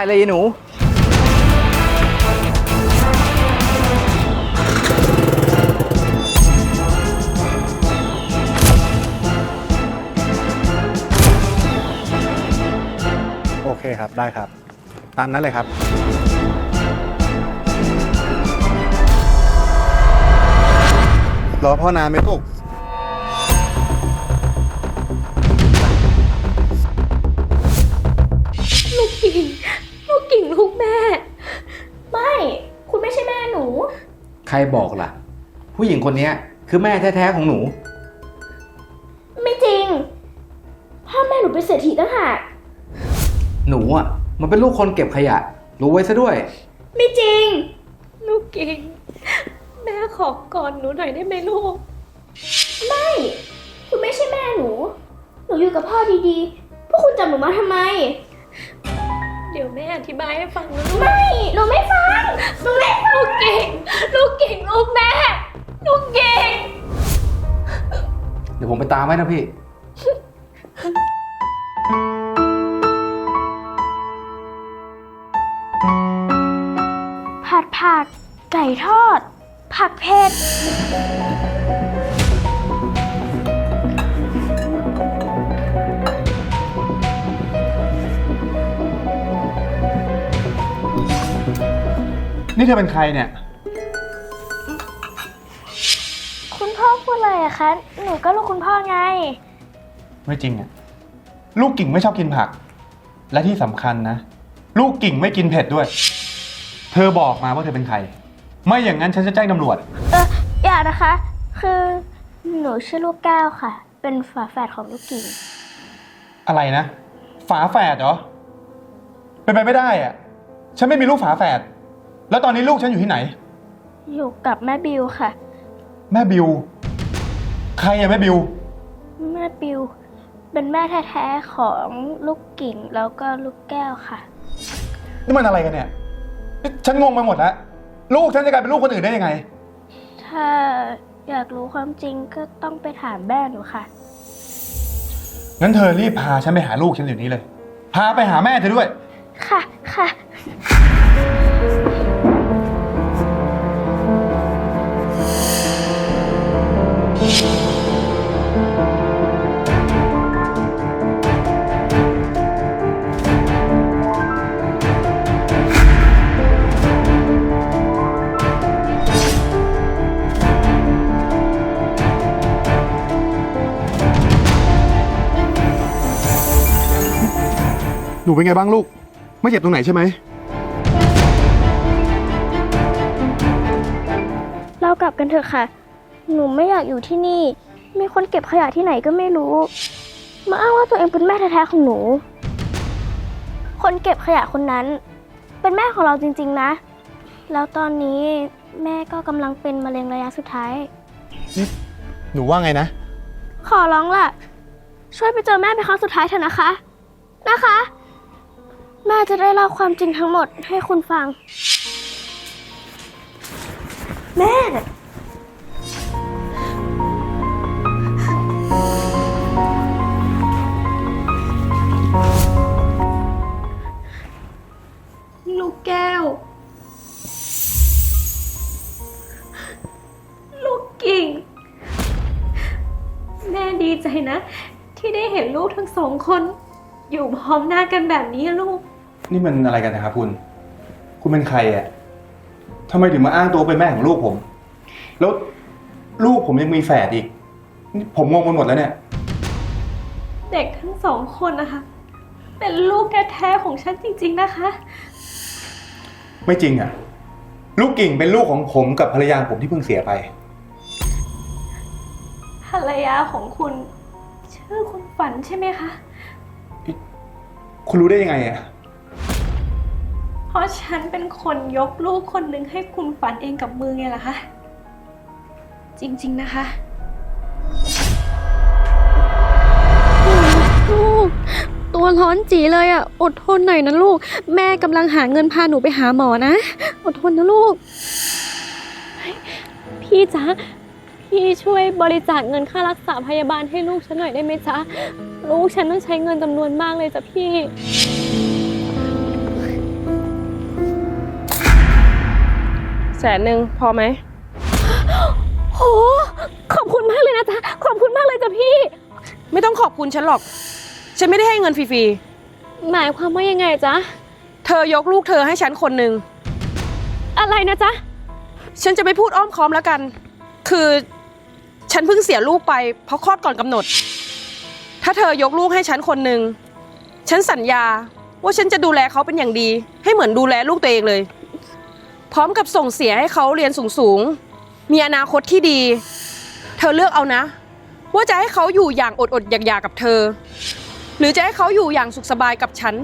ได้เลยยายหนู โอเคครับ ได้ครับ ตามนั้นเลยครับ รอพ่อนานไหมลูก ใครบอกล่ะ ผู้หญิงคนเนี้ยคือแม่แท้ๆของหนู ไม่จริง พ่อแม่หนูเป็นเศรษฐีต่างหาก หนูอะมันเป็นลูกคนเก็บขยะ รู้ไว้ซะด้วย ไม่จริง ลูกกิ่งแม่ขอกอดหนูหน่อยได้ไหมลูก ไม่คุณไม่ใช่แม่หนู หนูอยู่กับพ่อดีๆ พวกคุณจับหนูมาทำไม เดี๋ยวแม่อธิบายให้ฟังนะลูก ไม่ หนูไม่ฟัง หนูไม่ฟังลูกกิ่ง ลูกกิ่งลูกแม่ ลูกกิ่ง เดี๋ยวผมไปตามไว้นะพี่ ผัดผัก ไก่ทอด ผักเผ็ด นี่เธอเป็นใครเนี่ย คุณพ่อพูดอะไรอะคะ หนูก็ลูกคุณพ่อไง ไม่จริงอะลูกกิ่งไม่ชอบกินผัก และที่สำคัญนะ ลูกกิ่งไม่กินเผ็ดด้วย เธอบอกมาว่าเธอเป็นใคร ไม่อย่างนั้นฉันจะแจ้งตำรวจ เอออย่านะคะ คือหนูชื่อลูกแก้วค่ะ เป็นฝาแฝดของลูกกิ่ง อะไรนะ ฝาแฝดเหรอ เป็นไปไม่ได้อะฉันไม่มีลูกฝาแฝด แล้วตอนนี้ลูกฉันอยู่ที่ไหน อยู่กับแม่บิวค่ะ แม่บิว ใครอะแม่บิว แม่บิว เป็นแม่แท้ๆของลูกกิ่งแล้วก็ลูกแก้วค่ะ นี่มันอะไรกันเนี่ยนี่ฉันงงไปหมดแล้ว ลูกฉันจะกลายเป็นลูกคนอื่นได้ยังไง ถ้าอยากรู้ความจริงก็ต้องไปถามแม่หนูค่ะ งั้นเธอรีบพาฉันไปหาลูกฉันเดี๋ยวนี้เลย พาไปหาแม่เธอด้วย ค่ะค่ะ หนูเป็นไงบ้างลูก ไม่เจ็บตรงไหนใช่ไหม เรากลับกันเถอะค่ะ หนูไม่อยากอยู่ที่นี่ มีคนเก็บขยะที่ไหนก็ไม่รู้ มาอ้างว่าตัวเองเป็นแม่แท้ๆของหนู คนเก็บขยะคนนั้น เป็นแม่ของเราจริงๆนะ แล้วตอนนี้แม่ก็กำลังเป็นมะเร็งระยะสุดท้าย หนูว่าไงนะ ขอร้องล่ะ ช่วยไปเจอแม่เป็นครั้งสุดท้ายเถอะนะคะ นะคะ แม่จะได้เล่าความจริงทั้งหมดให้คุณฟัง แม่ ลูกแก้ว ลูกกิ่ง แม่ดีใจนะ ที่ได้เห็นลูกทั้งสองคน อยู่พร้อมหน้ากันแบบนี้อะลูก นี่มันอะไรกันนะครับคุณ คุณเป็นใครอะทำไมถึงมาอ้างตัวเป็นแม่ของลูกผม แล้วลูกผมยังมีแฝดอีก นี่ผมงงไปหมดแล้วเนี่ย เด็กทั้งสองคนนะคะ เป็นลูกแท้ๆของฉันจริงๆนะคะ ไม่จริงอะลูกกิ่งเป็นลูกของผมกับภรรยาผมที่เพิ่งเสียไป ภรรยาของคุณ ชื่อคุณฝันใช่ไหมคะ คุณรู้ได้ยังไงอะเพราะฉันเป็นคนยกลูกคนหนึ่งให้คุณฝันเองกับมือไงล่ะคะ จริงๆนะคะ ลูก ตัวร้อนจีเลยอะ่ะ อดทนหน่อยนะลูก แม่กำลังหาเงินพาหนูไปหาหมอนะ อดทนนะลูก พี่จ๊ะ พี่ช่วยบริจาคเงินค่ารักษาพยาบาลให้ลูกฉันหน่อยได้ไหมจ๊ะ ลูกฉันต้องใช้เงินจำนวนมากเลยจ้ะพี่ แสนหนึ่งพอไหม โห ขอบคุณมากเลยนะจ๊ะ ขอบคุณมากเลยจ้ะพี่ ไม่ต้องขอบคุณฉันหรอก ฉันไม่ได้ให้เงินฟรีหมายความว่ายังไงจ๊ะ ๆ เธอยกลูกเธอให้ฉันคนหนึ่ง อะไรนะจ๊ะ ฉันจะไม่พูดอ้อมค้อมแล้วกัน คือฉันเพิ่งเสียลูกไปเพราะคลอดก่อนกำหนด ถ้าเธอยกลูกให้ฉันคนหนึ่ง ฉันสัญญาว่าฉันจะดูแลเขาเป็นอย่างดี ให้เหมือนดูแลลูกตัวเองเลย พร้อมกับส่งเสียให้เขาเรียนสูงๆ มีอนาคตที่ดี เธอเลือกเอานะ ว่าจะให้เขาอยู่อย่างอดๆอยากๆกับเธอ หรือจะให้เขาอยู่อย่างสุขสบายกับฉัน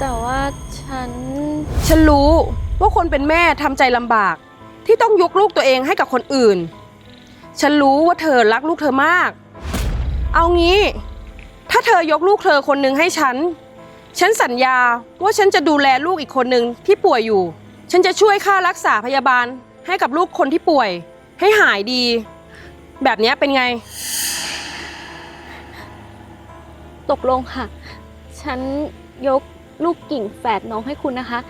แต่ว่าฉัน ฉันรู้ว่าคนเป็นแม่ทำใจลำบาก ที่ต้องยกลูกตัวเองให้กับคนอื่น ฉันรู้ว่าเธอรักลูกเธอมาก เอางี้ ถ้าเธอยกลูกเธอคนหนึ่งให้ฉัน ฉันสัญญาว่าฉันจะดูแลลูกอีกคนหนึ่งที่ป่วยอยู่ ฉันจะช่วยค่ารักษาพยาบาลให้กับลูกคนที่ป่วย ให้หายดี แบบนี้เป็นไง ตกลงค่ะ ฉันยกลูกกิ่งแฝดน้องให้คุณนะคะ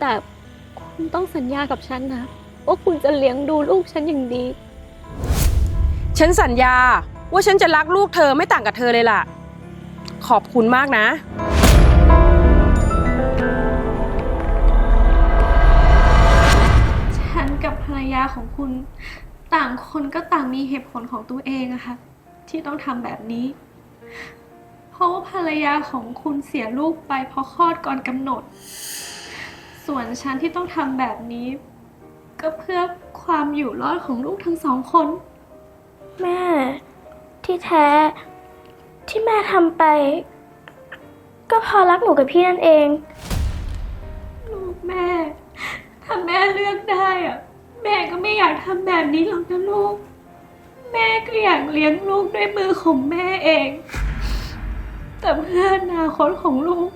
แต่คุณต้องสัญญากับฉันนะ ว่าคุณจะเลี้ยงดูลูกฉันอย่างดี ฉันสัญญาว่าฉันจะรักลูกเธอไม่ต่างกับเธอเลยล่ะ ขอบคุณมากนะ ฉันกับภรรยาของคุณ ต่างคนก็ต่างมีเหตุผลของตัวเองอะค่ะที่ต้องทำแบบนี้เพ ราะว่าภรรยาของคุณเสียลูกไปเพราะคลอดก่อนกำหนด ส่วนฉันที่ต้องทำแบบนี้ ก็เพื่อความอยู่รอดของลูกทั้งสองคน แม่ ที่แท้ ที่แม่ทำไป ก็เพอรักหนูกับพี่นั่นเอง ลูกแม่ ถ้าแม่เลือกได้อะแม่ก็ไม่อยากทำแบบนี้หรอกนะลูก แม่ก็อยากเลี้ยงลูกด้วยมือของแม่เอง แต่เพื่ออนาคตของลูก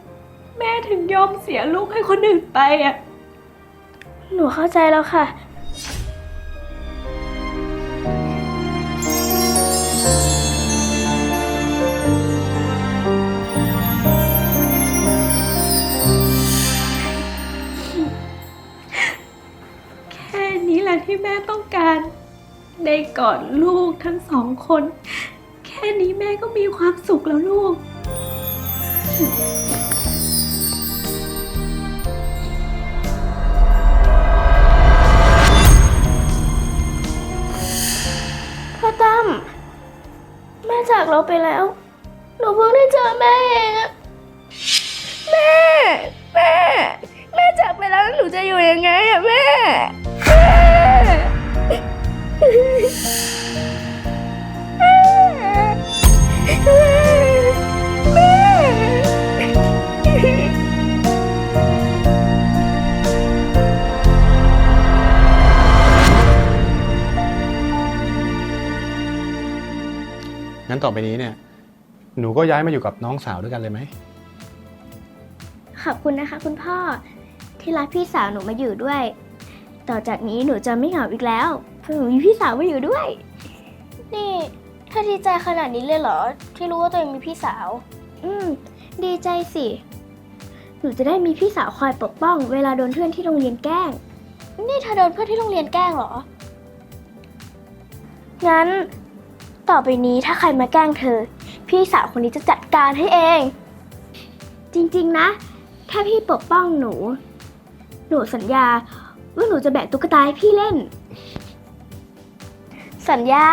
แม่ถึงยอมเสียลูกให้คนอื่นไปอะ หนูเข้าใจแล้วค่ะ แค่นี้แหละที่แม่ต้องการ ได้กอดลูกทั้งสองคน แค่นี้แม่ก็มีความสุขแล้วลูก พ่อตั้มแม่จากเราไปแล้ว หนูเพิ่งได้เจอแม่เองอะแม่ แม่ แม่จากไปแล้วแล้วหนูจะอยู่ยังไงอะแม่แม่แม่ งั้นต่อไปนี้เนี่ย หนูก็ย้ายมาอยู่กับน้องสาวด้วยกันเลยไหม ขอบคุณนะคะ คุณพ่อที่รับพี่สาวหนูมาอยู่ด้วย ต่อจากนี้หนูจะไม่เหงาอีกแล้วเพราะหนูมีพี่สาวมาอยู่ด้วย นี่ถ้าดีใจขนาดนี้เลยเหรอ ที่รู้ว่าตัวเองมีพี่สาว อืม ดีใจสิ หนูจะได้มีพี่สาวคอยปกป้อง เวลาโดนเพื่อนที่โรงเรียนแกล้ง นี่เธอโดนเพื่อนที่โรงเรียนแกล้งเหรอ งั้น ต่อไปนี้ถ้าใครมาแกล้งเธอ พี่สาวคนนี้จะจัดการให้เอง จริงๆนะแค่พี่ปกป้องหนู หนูสัญญา ว่าหนูจะแบกตุ๊กตาให้พี่เล่น สัญญา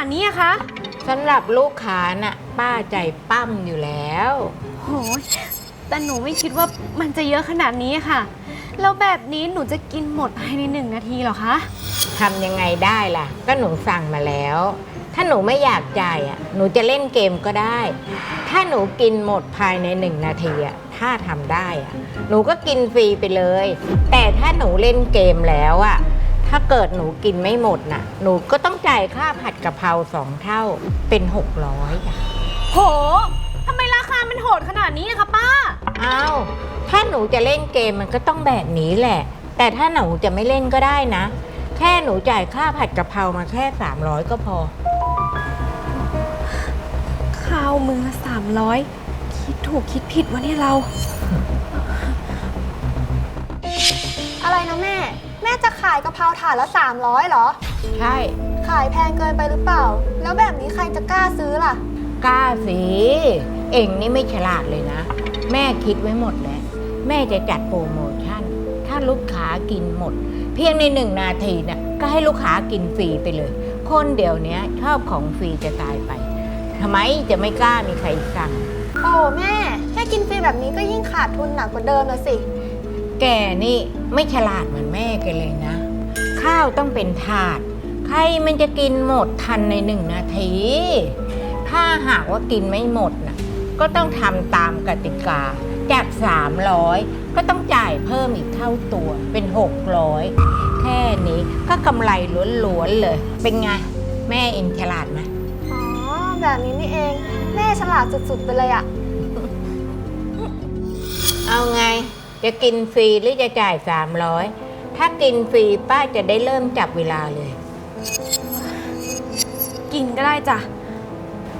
นาดนี้อะคะสำหรับลูกค้าน่ะป้าใจปั้มอยู่แล้ว โหแต่หนูไม่คิดว่ามันจะเยอะขนาดนี้ค่ะ แล้วแบบนี้หนูจะกินหมดภายในหนึ่งนาทีเหรอคะ ทำยังไงได้ล่ะ ก็หนูสั่งมาแล้ว ถ้าหนูไม่อยากจ่ายอะหนูจะเล่นเกมก็ได้ ถ้าหนูกินหมดภายในหนึ่งนาทีอะถ้าทำได้อะหนูก็กินฟรีไปเลย แต่ถ้าหนูเล่นเกมแล้วอะ ถถ้าเกิดหนูกินไม่หมดน่ะ หนูก็ต้องจ่ายค่าผัดกะเพราสองเท่าเป็นหกร้อยจ้ะโหทำไมราคามันโหดขนาดนี้อะคะป้า อ้าวถ้าหนูจะเล่นเกมมันก็ต้องแบบนี้แหละ แต่ถ้าหนูจะไม่เล่นก็ได้นะ แค่หนูจ่ายค่าผัดกะเพรามาแค่300ก็พอ ข้าวมือสามร้อยคิดถูกคิดผิดวะเนี่ยเรา อะไรนะแม่ แม่จะขายกะเพราถาดละ 300เหรอ ใช่ ขายแพงเกินไปหรือเปล่า แล้วแบบนี้ใครจะกล้าซื้อล่ะ กล้าสิเองนี่ไม่ฉลาดเลยนะ แม่คิดไว้หมดแล้ว แม่จะจัดโปรโมชั่น ถ้าลูกค้ากินหมด เพียงในหนึ่งนาทีน่ะก็ให้ลูกค้ากินฟรีไปเลย คนเดี๋ยวนี้ชอบของฟรีจะตายไปทำไมจะไม่กล้ามีใครสั่ง โอ้แม่ แค่กินฟรีแบบนี้ก็ยิ่งขาดทุนหนักกว่าเดิมแล้วสิ แกนี่ไม่ฉลาดเหมือนแม่แกันเลยนะ ข้าวต้องเป็นถาด ใครมันจะกินหมดทันในหนึ่งนาที ถ้าหากว่ากินไม่หมดนะก็ต้องทำตามกติกา จาก 300 ก็ต้องจ่ายเพิ่มอีกเท่าตัวเป็น 600 แค่นี้ก็กำไรล้วนๆเลย เป็นไง แม่เองฉลาดไหมอ๋อ แบบนี้นี่เอง แม่ฉลาดสุดๆไปเลยอะ เอาไง จะกินฟรีหรือจะจ่าย 300 ถ้ากินฟรีป้าจะได้เริ่มจับเวลาเลย กินก็ได้จ้ะ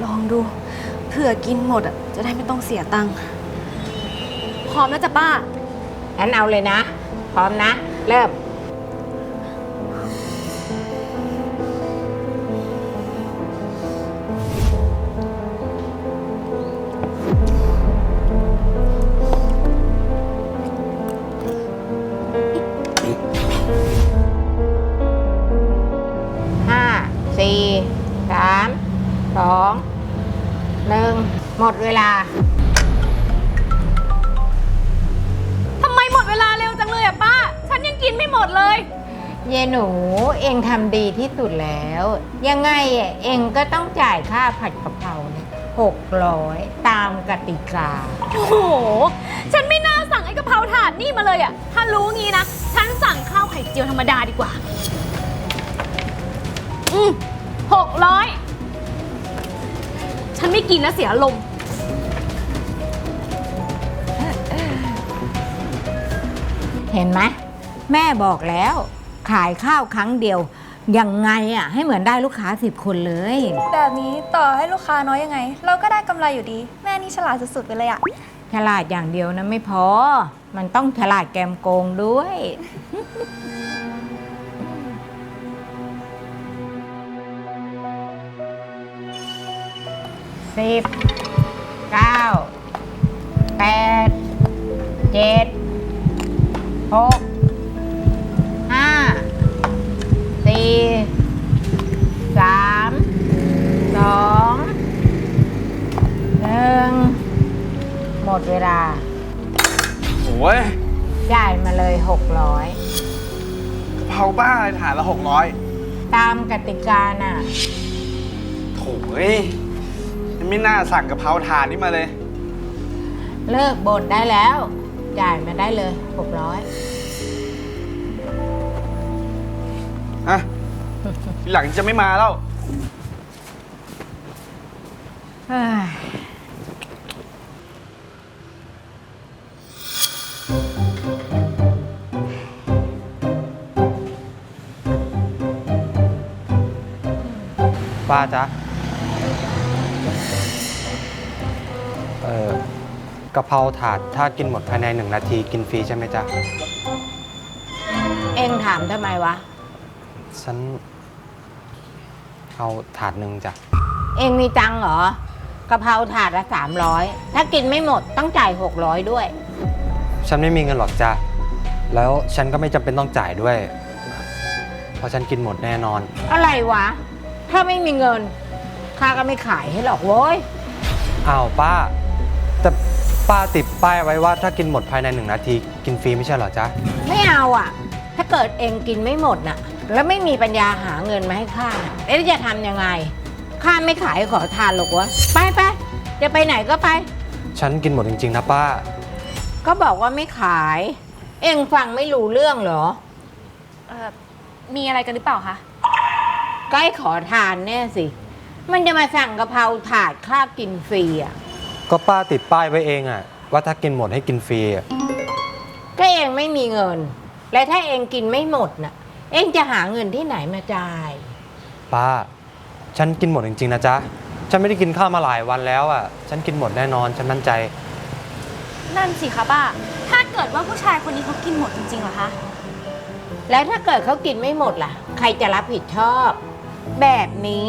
ลองดู เผื่อกินหมดอะจะได้ไม่ต้องเสียตังค์พร้อมแล้วจ้ะป้า งั้นเอาเลยนะ พร้อมนะ เริ่ม หมดเวลา ทำไมหมดเวลาเร็วจังเลยอะป้า ฉันยังกินไม่หมดเลย เยหนูเองทำดีที่สุดแล้ว ยังไงอะเองก็ต้องจ่ายค่าผัดกะเพราเนี่ยหกร้อยตามกติกา โอ้โห ฉันไม่น่าสั่งไอ้กะเพราถาดนี่มาเลยอะถ้ารู้งี้นะ ฉันสั่งข้าวไข่เจียวธรรมดาดีกว่า อืมหกร้อย ฉันไม่กินนะเสียลมณ์ เห็นไหมแม่บอกแล้ว ขายข้าวครั้งเดียวยังไงอะให้เหมือนได้ลูกค้าสิบคนเลย แบบนี้ต่อให้ลูกค้าน้อยยังไง เราก็ได้กำไรอยู่ดี แม่นี่ฉลาดสุดๆไปเลยอะฉลาดอย่างเดียวนะไม่พอ มันต้องฉลาดแกมโกงด้วย สิบเก้าแปดเจ็ด หกห้าสี่สามสองหนึ่งหมดเวลา โอ้ยจ่ายมาเลย600กะเพราบ้าอะไรถานละหกร้อยตามกติกาน่ะ โถยไม่น่าสั่งกะเพราถาดนี้มาเลย เลิกบ่นได้แล้ว จ่ายมาได้เลยอะทีหลังจะไม่มาแล้ว600เฮ้ยป้าจ๊ะ กะเพราถาดถ้ากินหมดภายในหนึ่งนาทีกินฟรีใช่ไหมจ๊ะ เอ็งถามทำไมวะ ฉันเอาถาดหนึ่งจ้ะ เอ็งมีตังค์เหรอกะเพราถาดละ300ถ้ากินไม่หมดต้องจ่าย600ด้วย ฉันไม่มีเงินหรอกจ้ะ แล้วฉันก็ไม่จำเป็นต้องจ่ายด้วย เพราะฉันกินหมดแน่นอน อะไรวะ ถ้าไม่มีเงินข้าก็ไม่ขายให้หรอกโว้ย อ้าวป้า แต่ ป้าติดป้ายไว้ว่าถ้ากินหมดภายในหนึ่งนาที กินฟรีไม่ใช่เหรอจ๊ะ ไม่เอาอะ ถ้าเกิดเองกินไม่หมดน่ะ แล้วไม่มีปัญญาหาเงินมาให้ข้าน่ะเอ๊ะจะทำยังไง ข้าไม่ขายขอทานหรอกวะ ไปไปจะไปไหนก็ไป ฉันกินหมดจริง ๆ นะป้า ก็บอกว่าไม่ขาย เองฟังไม่รู้เรื่องเหรอ เออมีอะไรกันหรือเปล่าคะใกล้ขอทานแน่สิ มันจะมาสั่งกะเพราถาดค่ากินฟรีอะ ก็ป้าติดป้ายไว้เองอะว่าถ้ากินหมดให้กินฟรีอะก็เองไม่มีเงิน และถ้าเองกินไม่หมดน่ะ เองจะหาเงินที่ไหนมาจ่าย ป้า ฉันกินหมดจริงๆนะจ๊ะ ฉันไม่ได้กินข้าวมาหลายวันแล้วอะฉันกินหมดแน่นอน ฉันมั่นใจ นั่นสิคะป้า ถ้าเกิดว่าผู้ชายคนนี้เขากินหมดจริงๆเหรอคะ แล้วถ้าเกิดเขากินไม่หมดล่ะ ใครจะรับผิดชอบ แบบนี้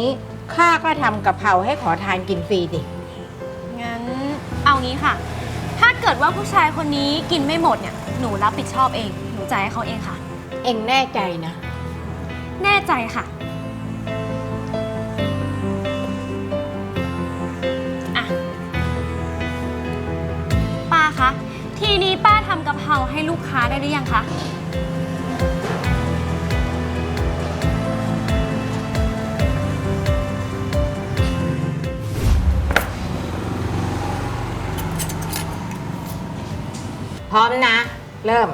ข้าก็ทำกะเพราให้ขอทานกินฟรีดิงั้นเอา งี้ค่ะ ถ้าเกิดว่าผู้ชายคนนี้กินไม่หมดเนี่ย หนูรับผิดชอบเอง หนูจ่ายให้เขาเองค่ะ เองแน่ใจนะ แน่ใจค่ะ อะ ป้าคะ ทีนี้ป้าทำกะเพราให้ลูกค้าได้หรือยังคะ พร้อมนะ เริ่ม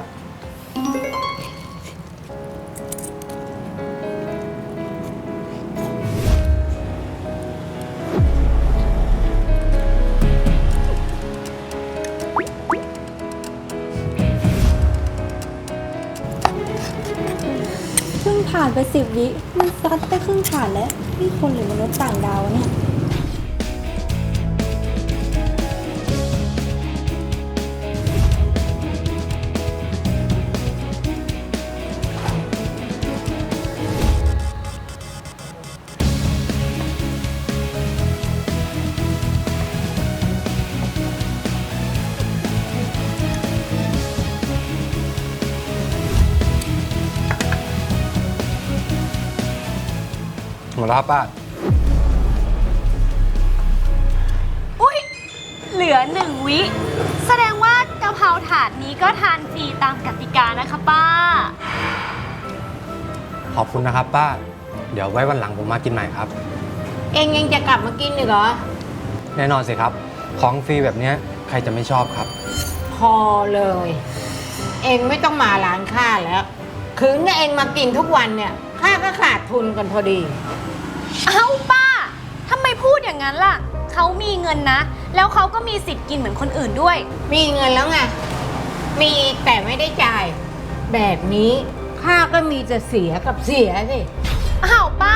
เพิ่งผ่านไปสิบวิ มันซัดไปครึ่งผ่านแล้วนี่คนหรือมนุษย์ต่างดาวเนี่ย ครับป้า อุ้ยเหลือหนึ่งวิ แสดงว่ากะเพราถาดนี้ก็ทานฟรีตามกติกานะคะป้า ขอบคุณนะครับป้า เดี๋ยวไว้วันหลังผมมากินใหม่ครับ เองยังจะกลับมากินอีกเหรอ แน่นอนสิครับ ของฟรีแบบเนี้ยใครจะไม่ชอบครับ พอเลย เองไม่ต้องมาร้านข้าแล้ว คืนถ้าเองมากินทุกวันเนี่ยข้าก็ขาดทุนกันพอดี เอ้าป้าทำไมพูดอย่างนั้นล่ะ เขามีเงินนะ แล้วเขาก็มีสิทธิ์กินเหมือนคนอื่นด้วย มีเงินแล้วไง มีแต่ไม่ได้จ่าย แบบนี้ข้าก็มีจะเสียกับเสียสิ อ้าวป้า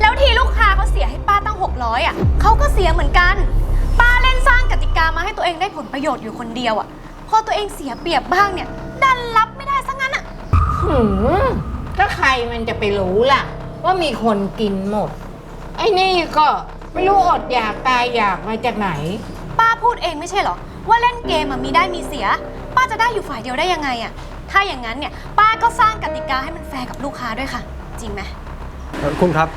แล้วทีลูกค้าเขาเสียให้ป้าตั้ง 600อะเขาก็เสียเหมือนกัน ป้าเล่นสร้างกติกามาให้ตัวเองได้ผลประโยชน์อยู่คนเดียวอะ พอตัวเองเสียเปรียบบ้างเนี่ย ดันรับไม่ได้ซะงั้นอะ หืมก็ใครมันจะไปรู้ล่ะ ว่ามีคนกินหมด ไอ้นี่ก็ไม่รู้อดอยากตายอยากมาจากไหน ป้าพูดเองไม่ใช่เหรอ ว่าเล่นเกมอะมีได้มีเสีย ป้าจะได้อยู่ฝ่ายเดียวได้ยังไงอะถ้าอย่างนั้นเนี่ย ป้าก็สร้างกติกาให้มันแฟร์กับลูกค้าด้วยค่ะ จริงไหมเอ่อคุณครับ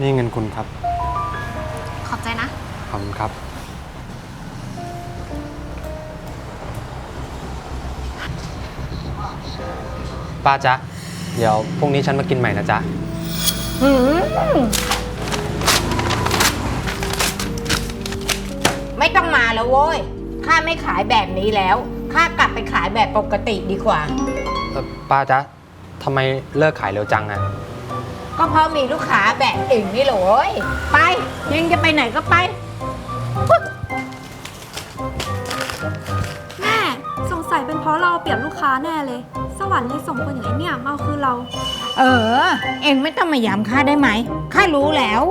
นี่เงินคุณครับ ขอบใจนะ ขอบคุณครับ ป้าจ๊ะ เดี๋ยวพรุ่งนี้ฉันมากินใหม่นะจ๊ะ หืมไม่ต้องมาแล้วโว้ย ข้าไม่ขายแบบนี้แล้ว ข้ากลับไปขายแบบปกติดีกว่า เอ่อป้าจ๊ะทำไมเลิกขายเร็วจังอะก็เพราะมีลูกค้าแบบเองนี่แหละโว้ย ไป ยังจะไปไหนก็ไป แม่ สงสัยเป็นเพราะเราเอาเปรียบลูกค้าแน่เลย สวรรค์เลยส่งคนอย่างไอ้เนี่ยมาเอาคืนเรา เออ เองไม่ต้องมาย้ำข้าได้ไหมข้ารู้แล้ว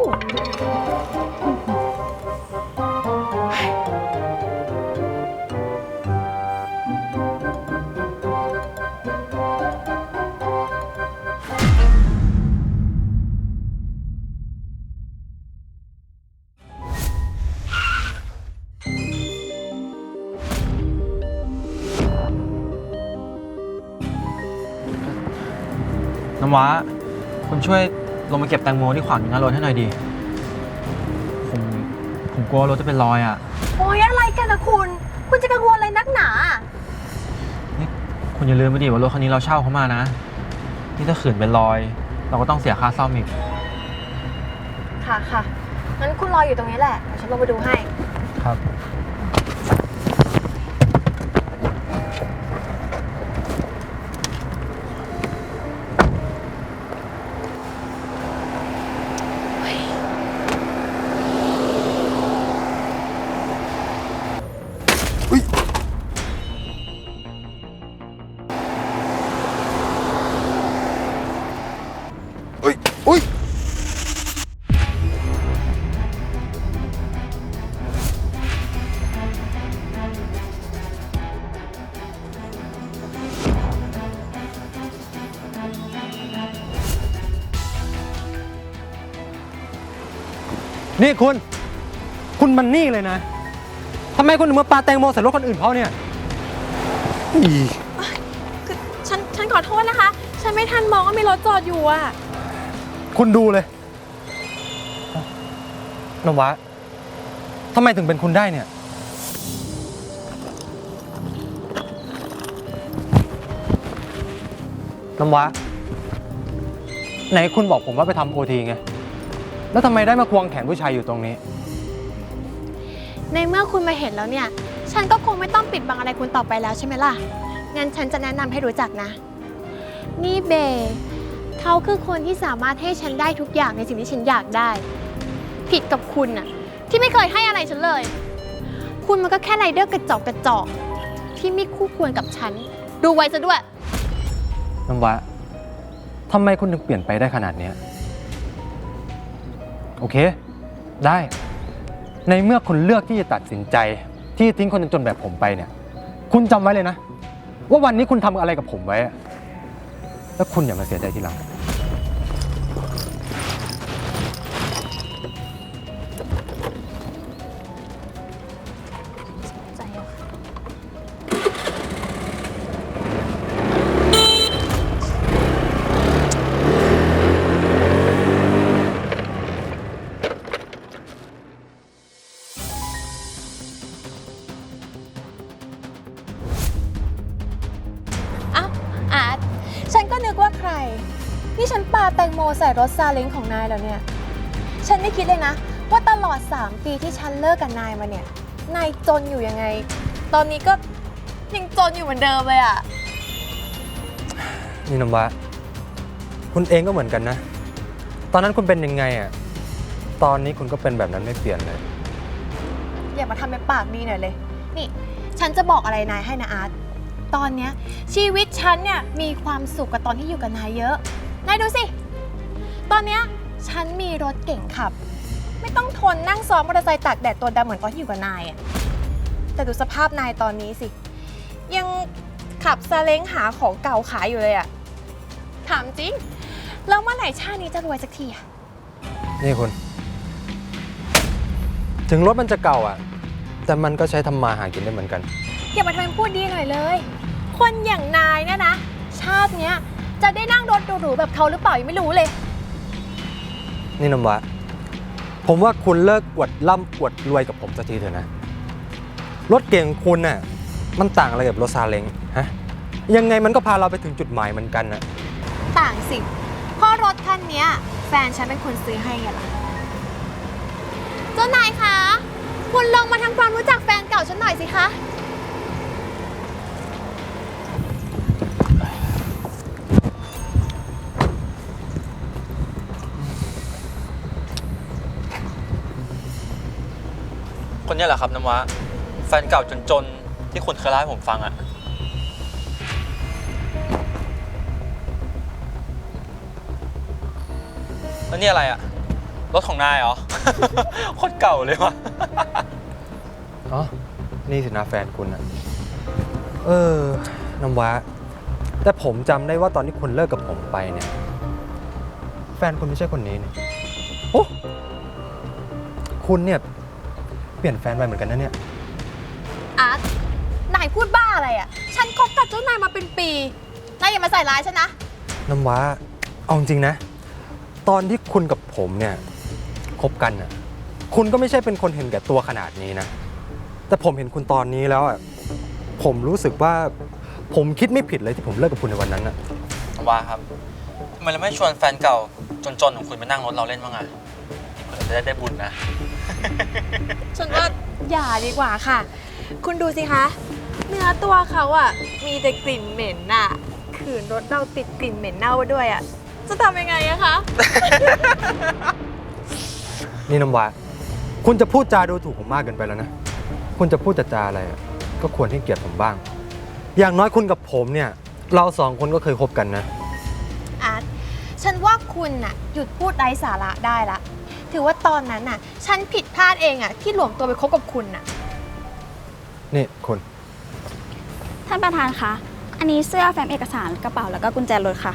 น้ำว้า คุณช่วยลงมาเก็บแตงโมที่ขวางอยู่หน้ารถให้หน่อยดี ผม ผมกลัวรถจะเป็นรอยอะ โอ้ยอะไรกันนะคุณ คุณจะกังวลอะไรนักหนา นี่คุณอย่าลืมไปดิว่ารถคันนี้เราเช่าเขามานะ นี่ถ้าขืนเป็นรอย เราก็ต้องเสียค่าซ่อมอีก ค่ะค่ะงั้นคุณรออยู่ตรงนี้แหละเดี๋ยวฉันลงไปดูให้ นี่คุณ คุณมันนี่เลยนะทำไมคุณถึงมาปาแตงโมใส่รถคนอื่นเขาเนี่ยอีคือฉันฉันขอโทษนะคะ ฉันไม่ทันมองว่ามีรถจอดอยู่อะคุณดูเลยนวะทำไมถึงเป็นคุณได้เนี่ย น้ำวะไหนคุณบอกผมว่าไปทำโอทีไง แล้วทำไมได้มาควงแขนผู้ชายอยู่ตรงนี้ ในเมื่อคุณมาเห็นแล้วเนี่ย ฉันก็คงไม่ต้องปิดบังอะไรคุณต่อไปแล้วใช่ไหมล่ะ งั้นฉันจะแนะนำให้รู้จักนะ นี่เบย์เขาคือคนที่สามารถให้ฉันได้ทุกอย่างในสิ่งที่ฉันอยากได้ ผิดกับคุณน่ะที่ไม่เคยให้อะไรฉันเลย คุณมันก็แค่ไรเดอร์กระจอกกระจอกที่ไม่คู่ควรกับฉัน ดูไว้ซะด้วย น้ำวะทำไมคุณถึงเปลี่ยนไปได้ขนาดเนี้ย โอเค ได้ ในเมื่อคุณเลือกที่จะตัดสินใจ ที่ทิ้งคนจนๆแบบผมไปเนี่ย คุณจำไว้เลยนะ ว่าวันนี้คุณทำอะไรกับผมไว้อะแล้วคุณอย่ามาเสียใจทีหลัง เล้งของนายแล้วเนี่ย ฉันไม่คิดเลยนะ ว่าตลอด 3 ปีที่ฉันเลิกกับนายมาเนี่ย นายจนอยู่ยังไง ตอนนี้ก็ยังจนอยู่เหมือนเดิมเลยอะนี่น้ำวะคุณเองก็เหมือนกันนะ ตอนนั้นคุณเป็นยังไงอะตอนนี้คุณก็เป็นแบบนั้นไม่เปลี่ยนเลย อย่ามาทำเป็นปากดีหน่อยเลย นี่ ฉันจะบอกอะไรนายให้นะอาร์ต ตอนเนี้ยชีวิตฉันเนี่ยมีความสุขกับตอนที่อยู่กับนายเยอะ นายดูสิ ตอนเนี้ยฉันมีรถเก่งขับ ไม่ต้องทนนั่งซ้อมมอเตอร์ไซค์ตากแดดตัวดำเหมือนตอนที่อยู่กับนายอะแต่ดูสภาพนายตอนนี้สิ ยังขับซาเล้งหาของเก่าขายอยู่เลยอะถามจริง แล้วเมื่อไหร่ชาตินี้จะรวยสักทีอะนี่คุณ ถึงรถมันจะเก่าอะ แต่มันก็ใช้ทำมาหากินได้เหมือนกัน อย่ามาทำเป็นพูดดีหน่อยเลย คนอย่างนายเนี่ยนะ ชาติเนี้ยจะได้นั่งรถหรูๆแบบเขาหรือเปล่ายังไม่รู้เลย นี่น้ำวะ ผมว่าคุณเลิกอวดร่ำอวดรวยกับผมสักทีเถอะนะ รถเก่งของคุณน่ะ มันต่างอะไรกับรถซาเล้งฮะ ยังไงมันก็พาเราไปถึงจุดหมายเหมือนกันนะต่างสิเพราะรถคันเนี้ย แฟนฉันเป็นคนซื้อให้ไงล่ะเจ้านายคะ คุณลองมาทำความรู้จักแฟนเก่าฉันหน่อยสิคะ เนี้ยแหละครับน้ำว้าแฟนเก่าจนๆ ที่คุณเคยเล่าให้ผมฟังอะแล้วนี่อะไรอะรถของนายเหรอ โคตรเก่าเลยวะ อ๋อ นี่สินะแฟนคุณอะเออน้ำว้า แต่ผมจำได้ว่าตอนที่คุณเลิกกับผมไปเนี่ย แฟนคุณไม่ใช่คนนี้นี่โอ้คุณเนี่ย เปลี่ยนแฟนไปเหมือนกันนะเนี่ย อาร์ตนายพูดบ้าอะไรอะ่ะ ฉันคบกับเจ้านายมาเป็นปี นายอย่ามาใส่ร้ายฉันนะ น้ำว้า เอาจริงนะ ตอนที่คุณกับผมเนี่ยคบกันน่ะ คุณก็ไม่ใช่เป็นคนเห็นแก่ตัวขนาดนี้นะ แต่ผมเห็นคุณตอนนี้แล้วอะ ผมรู้สึกว่า ผมคิดไม่ผิดเลยที่ผมเลิกกับคุณในวันนั้นน่ะน้ำว้าครับทำไมเราไม่ชวนแฟนเก่าจนๆของคุณไปนั่งรถเราเล่นบ้างอะเผื่อจะได้ได้บุญนะ ฉันว่าอย่าดีกว่าค่ะ คุณดูสิคะ เนื้อตัวเขาอะ่ะมีแต่กลิ่นเหม็นน่ะ ขืนรถเราติดกลิ่นเหม็นเน่าไว้ด้วยอะ่ะจะทำยังไงอะคะ นี่น้ำว้าคุณจะพูดจาดูถูกผมมากเกินไปแล้วนะ คุณจะพูดจาจาอะไรอะก็ควรให้เกียรติผมบ้าง อย่างน้อยคุณกับผมเนี่ย เราสองคนก็เคยคบกันนะ อาร์ตฉันว่าคุณน่ะหยุดพูดไร้สาระได้ละ ถือว่าตอนนั้นน่ะ ฉันผิดพลาดเองอะที่หลวมตัวไปคบกับคุณน่ะ นี่คุณ ท่านประธานคะ อันนี้เสื้อแฟ้มเอกสารกระเป๋าแล้วก็กุญแจรถค่ะ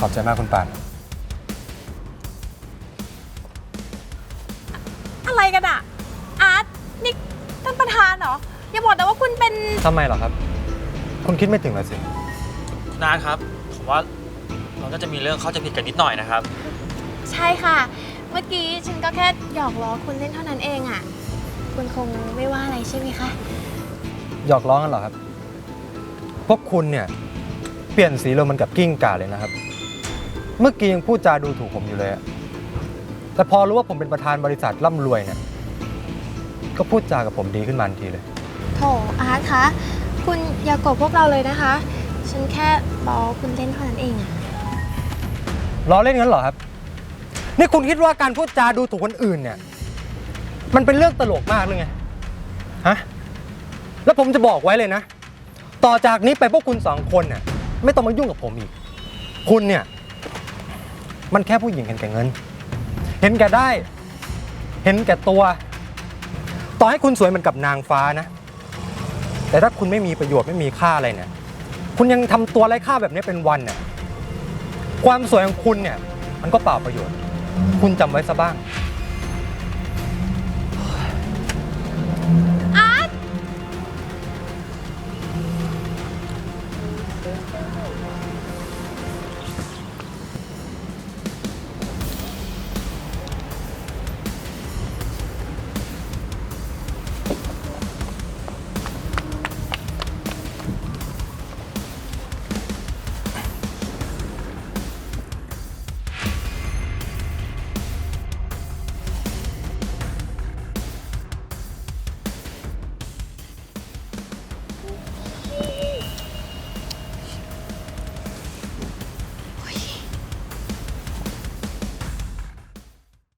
ขอบใจมากคุณปาน ออย่าบอกแต่ว่าคุณเป็นทำไมเหรอครับ คุณคิดไม่ถึงเลยสิคุณอาร์ตครับ ผมว่าเราก็จะมีเรื่องเข้าใจผิดกันนิดหน่อยนะครับ ใช่ค่ะ เมื่อกี้ฉันก็แค่หยอกล้อคุณเล่นเท่านั้นเองอะคุณคงไม่ว่าอะไรใช่ไหมคะ หยอกล้อกันเหรอครับ พวกคุณเนี่ย เปลี่ยนสีลมมันกับกิ้งก่าเลยนะครับ เมื่อกี้ยังพูดจาดูถูกผมอยู่เลยอะแต่พอรู้ว่าผมเป็นประธานบริษัทร่ำรวยเนี่ย ก็พูดจากับผมดีขึ้นมาทันทีเลย โถอาร์ตคะคุณอย่าโกรธพวกเราเลยนะคะ ฉันแค่ล้อคุณเล่นเท่านั้นเองอะล้อเล่นงั้นเหรอครับ นี่คุณคิดว่าการพูดจาดูถูกคนอื่นเนี่ย มันเป็นเรื่องตลกมากเลยไง ฮะ แล้วผมจะบอกไว้เลยนะ ต่อจากนี้ไปพวกคุณสองคนเนี่ยไม่ต้องมายุ่งกับผมอีก คุณเนี่ย มันแค่ผู้หญิงเห็นแก่เงิน เห็นแก่ได้ เห็นแก่ตัว ต่อให้คุณสวยเหมือนกับนางฟ้านะ แต่ถ้าคุณไม่มีประโยชน์ไม่มีค่าอะไรเนี่ย คุณยังทำตัวไร้ค่าแบบนี้เป็นวันเนี่ย ความสวยของคุณเนี่ย มันก็เปล่าประโยชน์ คุณจำไว้ซะบ้าง